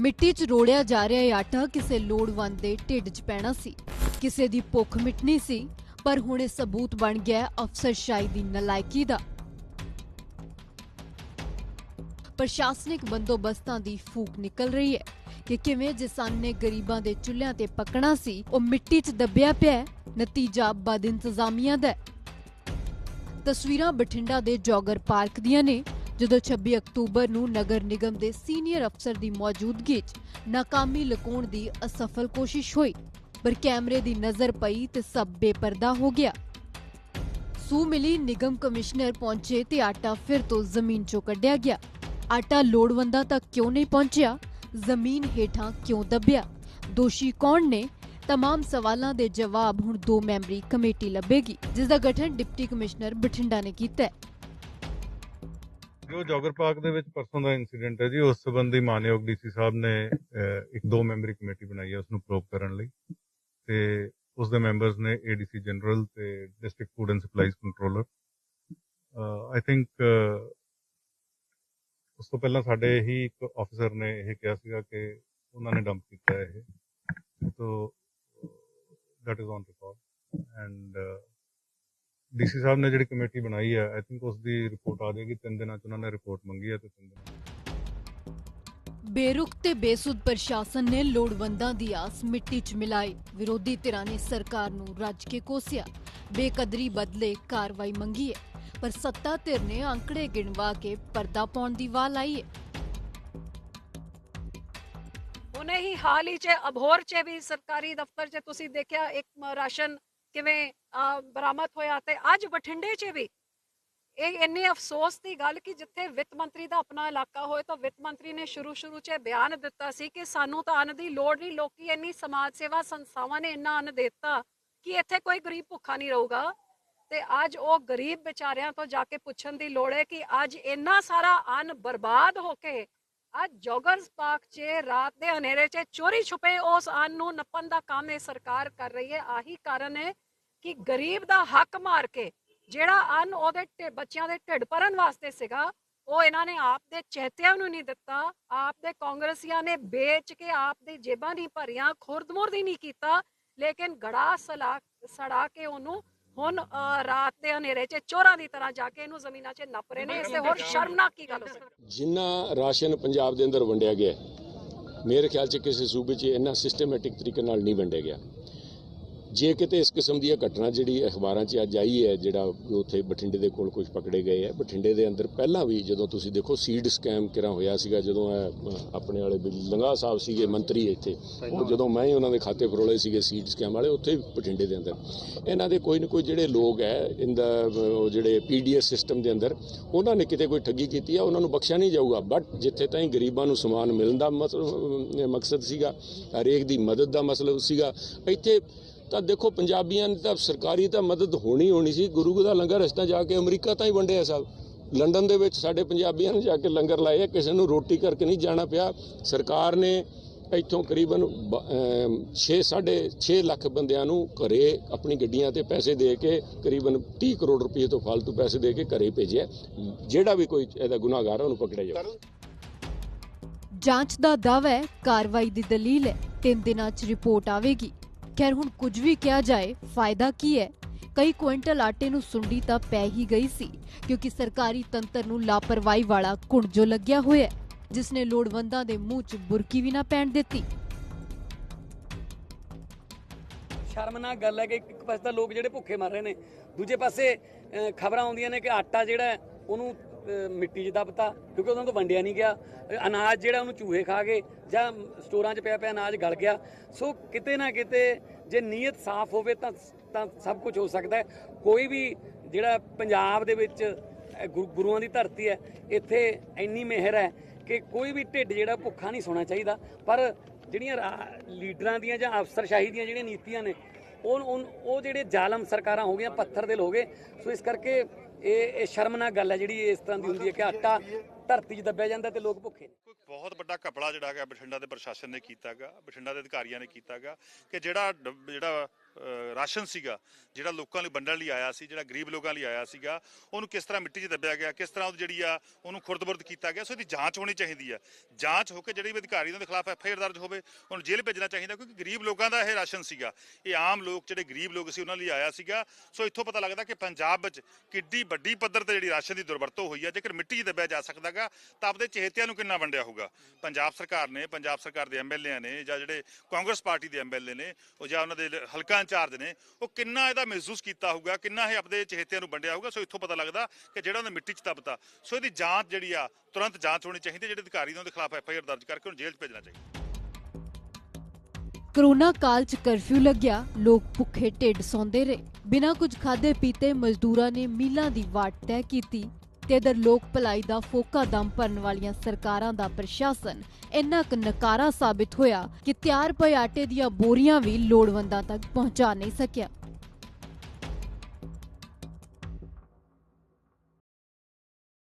ਮਿੱਟੀ 'ਚ ਰੋੜਿਆ ਜਾ ਰਿਹਾ ਇਹ ਆਟਾ ਕਿਸੇ ਲੋੜਵੰਦ ਦੇ ਢਿੱਡ 'ਚ ਪੈਣਾ ਸੀ। ਕਿਸੇ ਦੀ ਭੁੱਖ ਮਿਟਣੀ ਸੀ, ਪਰ ਹੁਣ ਇਹ ਸਬੂਤ ਬਣ ਗਿਆ ਅਫਸਰਸ਼ਾਹੀ ਦੀ ਨਲਾਇਕੀ ਦਾ। ਪ੍ਰਸ਼ਾਸਨਿਕ ਬੰਦੋਬਸਤਾਂ ਦੀ ਫੂਕ ਨਿਕਲ ਰਹੀ ਹੈ ਕਿ ਕਿਵੇਂ ਜਿਸਾਨ ਨੇ ਗਰੀਬਾਂ ਦੇ ਚੁੱਲ੍ਹਿਆਂ ਤੇ ਪੱਕਣਾ ਸੀ, ਉਹ ਮਿੱਟੀ 'ਚ ਦੱਬਿਆ ਪਿਆ ਨਤੀਜਾ ਬਦ ਇੰਤਜ਼ਾਮੀਆਂ ਦਾ ਤਸਵੀਰਾਂ ਬਠਿੰਡਾ ਦੇ ਜੋਗਰ ਪਾਰਕ ਦੀਆਂ ਨੇ ਜਦੋਂ 26 ਅਕਤੂਬਰ ਨੂੰ ਨਗਰ ਨਿਗਮ ਦੇ ਸੀਨੀਅਰ ਅਫਸਰ ਦੀ ਮੌਜੂਦਗੀ 'ਚ ਨਾਕਾਮੀ ਲੁਕਾਉਣ ਦੀ ਅਸਫਲ ਕੋਸ਼ਿਸ਼ ਹੋਈ ਪਰ ਕੈਮਰੇ ਦੀ ਨਜ਼ਰ ਪਈ ਤੇ ਸਭ ਬੇਪਰਦਾ ਹੋ ਗਿਆ ਸੂ ਮਿਲੀ ਨਿਗਮ ਕਮਿਸ਼ਨਰ ਪਹੁੰਚੇ ਤੇ ਆਟਾ ਫਿਰ ਤੋਂ ਜ਼ਮੀਨ 'ਚੋਂ ਕੱਢਿਆ ਗਿਆ ਆਟਾ ਲੋੜਵੰਦਾਂ ਤੱਕ ਕਿਉਂ ਨਹੀਂ ਪਹੁੰਚਿਆ ਜ਼ਮੀਨ ਹੇਠਾਂ ਕਿਉਂ ਦੱਬਿਆ ਦੋਸ਼ੀ ਕੌਣ ਨੇ तमाम ਸਵਾਲਾਂ ਦੇ ਜਵਾਬ ਹੁਣ ਦੋ ਮੈਂਬਰੀ ਕਮੇਟੀ ਲੱਭੇਗੀ ਜਿਸ ਦਾ ਗਠਨ ਡਿਪਟੀ ਕਮਿਸ਼ਨਰ ਬਠਿੰਡਾ ਨੇ ਕੀਤਾ ਹੈ ਜੋ ਜੋਗਰ ਪਾਰਕ ਦੇ ਵਿੱਚ ਪਰਸੋਂ ਦਾ ਇਨਸੀਡੈਂਟ ਹੈ ਜੀ, ਉਸ ਸੰਬੰਧੀ ਮਾਨਯੋਗ ਡੀਸੀ ਸਾਹਿਬ ਨੇ ਇੱਕ ਦੋ ਮੈਂਬਰੀ ਕਮੇਟੀ ਬਣਾਈ ਹੈ ਉਸ ਨੂੰ ਪ੍ਰੋਬ ਕਰਨ ਲਈ। ਤੇ ਉਸ ਦੇ ਮੈਂਬਰਸ ਨੇ ਏਡੀਸੀ ਜਨਰਲ ਤੇ district food and supplies controller I think ਉਸ ਤੋਂ ਪਹਿਲਾਂ ਸਾਡੇ ਹੀ ਇੱਕ ਆਫੀਸਰ ਨੇ ਇਹ ਕਿਹਾ ਸੀਗਾ ਕਿ ਉਹਨਾਂ ਨੇ ਡੰਪ ਕੀਤਾ ਇਹ। So that is on record DC ਸਾਹਿਬ ਨੇ ਜਿਹੜੀ ਕਮੇਟੀ ਬਣਾਈ ਹੈ ਆਈ ਥਿੰਕ ਉਸ ਦੀ ਰਿਪੋਰਟ ਆ ਜਾਏਗੀ ਤਿੰਨ ਦਿਨਾਂ ਚ ਉਹਨਾਂ ਨੇ ਰਿਪੋਰਟ ਮੰਗੀ ਹੈ ਤੇ ਤਿੰਨ ਦਿਨਾਂ 'ਚ। ਬੇਰੁਖ ਤੇ ਬੇਸੁੱਧ ਪ੍ਰਸ਼ਾਸਨ ਨੇ ਲੋੜਵੰਦਾਂ ਦੀ ਆਸ ਮਿੱਟੀ 'ਚ ਮਿਲਾਈ। ਵਿਰੋਧੀ ਧਿਰਾਂ ਨੇ ਸਰਕਾਰ ਨੂੰ ਰੱਜ ਕੇ ਕੋਸਿਆ। ਬੇਕਦਰੀ ਬਦਲੇ ਕਾਰਵਾਈ ਮੰਗੀ ਹੈ ਪਰ ਸੱਤਾ ਧਿਰ ਨੇ ਅੰਕੜੇ ਗਿਣਵਾ ਕੇ ਪਰਦਾ ਪਾਉਣ ਦੀ ਵਾਹ ਲਾਈ ਹੈ। ਹੁਣੇ ਹੀ ਹਾਲ ਹੀ ਚ ਅਭੋਰ ਚ ਵੀ ਸਰਕਾਰੀ ਦਫ਼ਤਰ ਚ ਤੁਸੀਂ ਦੇਖਿਆ ਇੱਕ ਰਾਸ਼ਨ ਕਿਵੇਂ ਬਰਾਮਦ ਹੋਇਆ ਤੇ ਅੱਜ ਬਠਿੰਡੇ ਚ ਵੀ ਇਹ ਇੰਨੇ ਅਫਸੋਸ ਦੀ ਗੱਲ ਕਿ ਜਿੱਥੇ ਵਿੱਤ ਮੰਤਰੀ ਦਾ ਆਪਣਾ ਇਲਾਕਾ ਹੋਏ ਤਾਂ ਵਿੱਤ ਮੰਤਰੀ ਨੇ ਸ਼ੁਰੂ ਸ਼ੁਰੂ 'ਚ ਬਿਆਨ ਦਿੱਤਾ ਸੀ ਕਿ ਸਾਨੂੰ ਤਾਂ ਅੰਨ ਦੀ ਲੋੜ ਨਹੀਂ, ਲੋਕੀ ਇੰਨੀ ਸਮਾਜ ਸੇਵਾ ਸੰਸਥਾਵਾਂ ਨੇ ਇੰਨਾ ਅੰਨ ਦਿੱਤਾ ਕਿ ਇੱਥੇ ਕੋਈ ਗਰੀਬ ਭੁੱਖਾ ਨਹੀਂ ਰਹੂਗਾ। ਤੇ ਅੱਜ ਉਹ ਗਰੀਬ ਵਿਚਾਰਿਆਂ ਤੋਂ ਜਾ ਕੇ ਪੁੱਛਣ ਦੀ ਲੋੜ ਹੈ ਕਿ ਅੱਜ ਇੰਨਾ ਸਾਰਾ ਅੰਨ ਬਰਬਾਦ ਹੋ ਕੇ ਅੱਜ ਜੋਗਰਸ ਪਾਰਕ 'ਚ ਰਾਤ ਦੇ ਹਨੇਰੇ 'ਚ ਚੋਰੀ ਛੁਪੇ ਉਸ ਅੰਨ ਨੂੰ ਨੱਪਣ ਦਾ ਕੰਮ ਇਹ ਸਰਕਾਰ ਕਰ ਰਹੀ ਹੈ। ਆਹੀ ਕਾਰਨ ਹੈ ਕਿ ਗਰੀਬ ਦਾ ਹੱਕ ਮਾਰ ਕੇ ਜਿਹੜਾ ਅੰਨ ਉਹਦੇ ਬੱਚਿਆਂ ਦੇ ਢਿੱਡ ਭਰਨ ਵਾਸਤੇ ਸੀਗਾ, ਉਹ ਇਹਨਾਂ ਨੇ ਆਪ ਦੇ ਚਹਤਿਆਂ ਨੂੰ ਨਹੀਂ ਦਿੱਤਾ। ਆਪ ਦੇ ਕਾਂਗਰਸੀਆਂ ਨੇ ਵੇਚ ਕੇ ਆਪ ਦੀ ਜੇਬਾਂ ਨਹੀਂ ਭਰੀਆਂ ਖੁਰਦਮੁਰਦ ਹੀ ਨਹੀਂ ਕੀਤਾ। ਲੇਕਿਨ ਗੜਾ ਸਲਾ, ਸੜਾ ਕੇ ਉਹਨੂੰ ਹੁਣ ਰਾਤ ਦੇ ਹਨੇਰੇ 'ਚ ਚੋਰਾਂ ਦੀ ਤਰ੍ਹਾਂ ਜਾ ਕੇ ਇਹਨੂੰ ਜ਼ਮੀਨਾਂ 'ਚ ਨੱਪ ਰਹੇ ਨੇ, ਇਸ ਤੇ ਹੋਰ ਸ਼ਰਮਨਾਕ ਕੀ ਗੱਲ ਹੋ ਸਕਦੀ? ਜਿੰਨਾ ਰਾਸ਼ਨ ਪੰਜਾਬ ਦੇ ਅੰਦਰ ਵੰਡਿਆ ਗਿਆ, ਮੇਰੇ ਖਿਆਲ 'ਚ ਕਿਸੇ ਸੂਬੇ 'ਚ ਇੰਨਾ ਸਿਸਟਮੈਟਿਕ ਤਰੀਕੇ ਨਾਲ ਨਹੀਂ ਵੰਡਿਆ ਗਿਆ। ਜੇ ਕਿਤੇ ਇਸ ਕਿਸਮ ਦੀ ਇਹ ਘਟਨਾ ਜਿਹੜੀ ਅਖਬਾਰਾਂ 'ਚ ਅੱਜ ਆਈ ਹੈ, ਜਿਹੜਾ ਉੱਥੇ ਬਠਿੰਡੇ ਦੇ ਕੋਲ ਕੁਝ ਪਕੜੇ ਗਏ ਹੈ, ਬਠਿੰਡੇ ਦੇ ਅੰਦਰ ਪਹਿਲਾਂ ਵੀ ਜਦੋਂ ਤੁਸੀਂ ਦੇਖੋ ਸੀਡ ਸਕੈਮ ਕਿਰਾਂ ਹੋਇਆ ਸੀਗਾ, ਜਦੋਂ ਆਪਣੇ ਵਾਲੇ ਵੀ ਲੰਗਾ ਸਾਹਿਬ ਸੀਗੇ, ਮੰਤਰੀ ਇੱਥੇ, ਉਹ ਜਦੋਂ ਮੈਂ ਹੀ ਉਹਨਾਂ ਦੇ ਖਾਤੇ ਫਰੋਲੇ ਸੀਗੇ ਸੀਡ ਸਕੈਮ ਵਾਲੇ, ਉੱਥੇ ਬਠਿੰਡੇ ਦੇ ਅੰਦਰ। ਇਹਨਾਂ ਦੇ ਕੋਈ ਨਾ ਕੋਈ ਜਿਹੜੇ ਲੋਕ ਹੈ ਇੰਦਾ ਉਹ ਜਿਹੜੇ ਪੀਡੀਐਸ ਸਿਸਟਮ ਦੇ ਅੰਦਰ, ਉਹਨਾਂ ਨੇ ਕਿਤੇ ਕੋਈ ਠੱਗੀ ਕੀਤੀ ਆ, ਉਹਨਾਂ ਨੂੰ ਬਖਸ਼ਿਆ ਨਹੀਂ ਜਾਊਗਾ। ਬਟ ਜਿੱਥੇ ਤਾਈਂ ਗਰੀਬਾਂ ਨੂੰ ਸਮਾਨ ਮਿਲਣ ਦਾ ਮਤਲਬ ਮਕਸਦ ਸੀਗਾ, ਹਰੇਕ ਦੀ ਮਦਦ ਦਾ ਮਸਲਾ ਸੀਗਾ, ਇੱਥੇ ਤਾਂ ਦੇਖੋ ਪੰਜਾਬੀਆਂ ਨੇ ਤਾਂ ਸਰਕਾਰੀ ਤਾਂ ਮਦਦ ਹੋਣੀ ਹੋਣੀ ਸੀ। ਗੁਰੂ ਦਾ ਲੰਗਰ ਰਸਤਾ ਜਾ ਕੇ ਅਮਰੀਕਾ ਤਾਂ ਹੀ ਵੰਡਿਆ ਸਭ। ਲੰਡਨ ਦੇ ਵਿੱਚ ਸਾਡੇ ਪੰਜਾਬੀਆਂ ਨੇ ਜਾ ਕੇ ਲੰਗਰ ਲਾਏ ਕਿਸੇ ਨੂੰ ਰੋਟੀ ਕਰਕੇ ਨਹੀਂ ਜਾਣਾ ਪਿਆ। ਸਰਕਾਰ ਨੇ ਇੱਥੋਂ ਕਰੀਬਨ 6 6 ਲੱਖ ਬੰਦਿਆਂ ਨੂੰ ਘਰੇ ਆਪਣੀ ਗੱਡੀਆਂ ਤੇ ਪੈਸੇ ਦੇ ਕੇ ਕਰੀਬਨ 30 ਕਰੋੜ ਰੁਪਏ ਤੋਂ ਫालतू ਪੈਸੇ ਦੇ ਕੇ ਘਰੇ ਭੇਜਿਆ। ਜਿਹੜਾ ਵੀ ਕੋਈ ਇਹਦਾ ਗੁਨਾਹਗਾਰ ਉਹਨੂੰ ਪਕੜਿਆ ਜਾਵੇ। ਜਾਂਚ ਦਾ ਦਾਅਵਾ ਹੈ, ਕਾਰਵਾਈ ਦੀ ਦਲੀਲ ਹੈ। ਤਿੰਨ ਦਿਨਾਂ 'ਚ ਰਿਪੋਰਟ ਆਵੇਗੀ। ਖੈਰ ਹੁਣ ਕੁਝ ਵੀ ਕਿਹਾ ਜਾਏ, ਫਾਇਦਾ ਕੀ ਹੈ? ਕਈ ਕੁਇੰਟਲ ਆਟੇ ਨੂੰ ਸੁੰਡੀ ਤਾਂ ਪੈ ਹੀ ਗਈ ਸੀ, ਕਿਉਂਕਿ ਸਰਕਾਰੀ ਤੰਤਰ ਨੂੰ ਲਾਪਰਵਾਹੀ ਵਾਲਾ ਕੁੰਡਜੋ ਲੱਗਿਆ ਹੋਇਆ ਹੈ ਜਿਸ ਨੇ ਲੋੜਵੰਦਾਂ ਦੇ ਮੂੰਹ 'ਚ ਬੁਰਕੀ ਵੀ ਨਾ ਪੈਣ ਦਿੱਤੀ। ਸ਼ਰਮਨਾਕ ਗੱਲ ਹੈ ਕਿ ਇੱਕ ਪਾਸੇ ਤਾਂ ਲੋਕ ਜਿਹੜੇ ਭੁੱਖੇ ਮਰ ਰਹੇ ਨੇ, ਦੂਜੇ ਪਾਸੇ ਖਬਰਾਂ ਆਉਂਦੀਆਂ ਨੇ ਕਿ ਆਟਾ ਜਿਹੜਾ ਉਹਨੂੰ ਮਿੱਟੀ 'ਚ ਦੱਬਤਾ ਕਿਉਂਕਿ ਉਹਨਾਂ ਤੋਂ ਵੰਡਿਆ ਨਹੀਂ ਗਿਆ। ਅਨਾਜ ਜਿਹੜਾ ਉਹਨੂੰ ਚੂਹੇ ਖਾ ਗਏ ਜਾਂ ਸਟੋਰਾਂ 'ਚ ਪਿਆ ਪਿਆ ਅਨਾਜ ਗਲ ਗਿਆ। ਸੋ ਕਿਤੇ ਨਾ ਕਿਤੇ ਜੇ ਨੀਅਤ ਸਾਫ਼ ਹੋਵੇ ਤਾਂ ਤਾਂ ਸਭ ਕੁਝ ਹੋ ਸਕਦਾ ਹੈ। ਕੋਈ ਵੀ ਜਿਹੜਾ ਪੰਜਾਬ ਦੇ ਵਿੱਚ ਅਹ, ਗੁਰੂਆਂ ਦੀ ਧਰਤੀ ਹੈ ਇੱਥੇ ਇੰਨੀ ਮਿਹਰ ਹੈ ਕਿ ਕੋਈ ਵੀ ਢਿੱਡ ਜਿਹੜਾ ਭੁੱਖਾ ਨਹੀਂ ਸੋਣਾ ਚਾਹੀਦਾ। ਪਰ ਜਿਹੜੀਆਂ ਰਾ- ਲੀਡਰਾਂ ਦੀਆਂ ਜਾਂ ਅਫਸਰਸ਼ਾਹੀ ਦੀਆਂ ਜਿਹੜੀਆਂ ਨੀਤੀਆਂ ਨੇ ਉਹ ਉਹ ਜਿਹੜੇ ਜ਼ਾਲਮ ਸਰਕਾਰਾਂ ਹੋ ਗਈਆਂ, ਪੱਥਰ ਦਿਲ ਹੋ ਗਏ ਸੋ ਇਸ ਕਰਕੇ ਇਹ ਇਹ ਸ਼ਰਮਨਾਕ ਗੱਲ ਹੈ ਜਿਹੜੀ ਇਸ ਤਰ੍ਹਾਂ ਦੀ ਹੁੰਦੀ ਹੈ ਕਿ ਆਟਾ ਧਰਤੀ 'ਚ ਦੱਬਿਆ ਜਾਂਦਾ ਤੇ ਲੋਕ ਭੁੱਖੇ ਨੇ। ਬਹੁਤ ਵੱਡਾ ਘਪਲਾ ਜਿਹੜਾ ਹੈਗਾ ਬਠਿੰਡਾ ਦੇ ਪ੍ਰਸ਼ਾਸਨ ਨੇ ਕੀਤਾਗਾ, ਬਠਿੰਡਾ ਦੇ ਅਧਿਕਾਰੀਆਂ ਨੇ ਕੀਤਾਗਾ ਕਿ ਜਿਹੜਾ ਜਿਹੜਾ ਰਾਸ਼ਨ ਸੀਗਾ, ਜਿਹੜਾ ਲੋਕਾਂ ਲਈ ਵੰਡਣ ਲਈ ਆਇਆ ਸੀ, ਜਿਹੜਾ ਗਰੀਬ ਲੋਕਾਂ ਲਈ ਆਇਆ ਸੀਗਾ, ਉਹਨੂੰ ਕਿਸ ਤਰ੍ਹਾਂ ਮਿੱਟੀ 'ਚ ਦੱਬਿਆ ਗਿਆ, ਕਿਸ ਤਰ੍ਹਾਂ ਉਹ ਜਿਹੜੀ ਆ, ਉਹਨੂੰ ਖੁਰਦ-ਬੁਰਦ ਕੀਤਾ ਗਿਆ, ਸੋ ਇਹਦੀ ਜਾਂਚ ਹੋਣੀ ਚਾਹੀਦੀ ਆ। ਜਾਂਚ ਹੋ ਕੇ ਜਿਹੜੇ ਵੀ ਅਧਿਕਾਰੀ ਉਹਨਾਂ ਦੇ ਖਿਲਾਫ ਐਫ ਆਈ ਆਰ ਦਰਜ ਹੋਵੇ, ਉਹਨੂੰ ਜੇਲ੍ਹ ਭੇਜਣਾ ਚਾਹੀਦਾ, ਕਿਉਂਕਿ ਗਰੀਬ ਲੋਕਾਂ ਦਾ ਇਹ ਰਾਸ਼ਨ ਸੀਗਾ। ਇਹ ਆਮ ਲੋਕ, ਜਿਹੜੇ ਗਰੀਬ ਲੋਕ ਸੀ, ਉਹਨਾਂ ਲਈ ਆਇਆ ਸੀਗਾ। ਸੋ ਇੱਥੋਂ ਪਤਾ ਲੱਗਦਾ ਕਿ ਪੰਜਾਬ ਵਿੱਚ ਕਿੱਡੀ ਵੱਡੀ ਪੱਧਰ ਤੇ ਜਿਹੜੀ ਰਾਸ਼ਨ ਦੀ ਦੁਰਵਰਤੋਂ ਹੋਈ ਆ, ਜੇਕਰ ਮਿੱਟੀ 'ਚ ਦੱਬਿਆ ਜਾ ਸਕਦਾਗਾ, ਤਾਂ ਆਪਦੇ ਚਹੇਤਿਆਂ ਨੂੰ ਕਿੰਨਾ ਵੰਡਿਆ ਹੋਊਗਾ? ਪੰਜਾਬ ਸਰਕਾਰ ਨੇ, ਪੰਜਾਬ ਸਰਕਾਰ ਦੇ ਐਮਐਲਏ ਨੇ, ਜਾਂ ਜਿਹੜੇ ਕਾਂਗਰਸ ਪਾਰਟੀ ਦੇ ਐਮਐਲਏ ਨੇ, ਉਹ ਜਾਂ ਉਹਨਾਂ ਦੇ ਲ- ਹਲਕਾ ਇੰਚਾਰਜ ਨੇ ਉਹ ਕਿੰਨਾ ਇਹਦਾ ਮਹਿਸੂਸ ਕੀਤਾ ਹੋਊਗਾ, ਕਿੰਨਾ ਇਹ ਆਪਦੇ ਚਹੇਤਿਆਂ ਨੂੰ ਵੰਡਿਆ ਹੋਊਗਾ, ਸੋ ਇੱਥੋਂ ਪਤਾ ਲੱਗਦਾ ਕਿ ਜਿਹੜਾ ਉਹਨੇ ਮਿੱਟੀ 'ਚ ਦੱਬਤਾ ਸੋ ਇਹਦੀ ਜਾਂਚ ਜਿਹੜੀ ਆ, ਤੁਰੰਤ ਜਾਂਚ ਹੋਣੀ ਚਾਹੀਦੀ ਜਿਹੜੇ ਅਧਿਕਾਰੀ ਨੇ ਉਹਦੇ ਖਿਲਾਫ ਐਫ ਆਈ ਆਰ ਦਰਜ ਕਰਕੇ ਉਹਨੂੰ ਜੇਲ੍ਹ 'ਚ ਭੇਜਣਾ ਚਾਹੀਦਾ। ਕਰੋਨਾ ਕਾਲ 'ਚ ਕਰਫਿਊ ਲੱਗਿਆ, ਲੋਕ ਭੁੱਖੇ ਢਿੱਡ ਸੌਂਦੇ ਰਹੇ। ਬਿਨਾਂ ਕੁਝ ਖਾਦੇ ਪੀਤੇ ਮਜ਼ਦੂਰਾਂ ਨੇ ਮੀਲਾਂ ਦੀ ਵਾਟ ਤੈਅ ਕੀਤੀ। ਤੇ ਇਧਰ ਲੋਕ ਭਲਾਈ ਦਾ ਫੋਕਾ ਦਮ ਭਰਨ ਵਾਲੀਆਂ ਸਰਕਾਰਾਂ ਦਾ ਪ੍ਰਸ਼ਾਸਨ ਇੰਨਾ ਕੁ ਨਕਾਰਾ ਸਾਬਿਤ ਹੋਇਆ ਕਿ ਤਿਆਰ ਪਏ ਆਟੇ ਦੀਆਂ ਬੋਰੀਆਂ ਵੀ ਲੋੜਵੰਦਾਂ ਤੱਕ ਪਹੁੰਚਾ ਨਹੀਂ ਸਕਿਆ।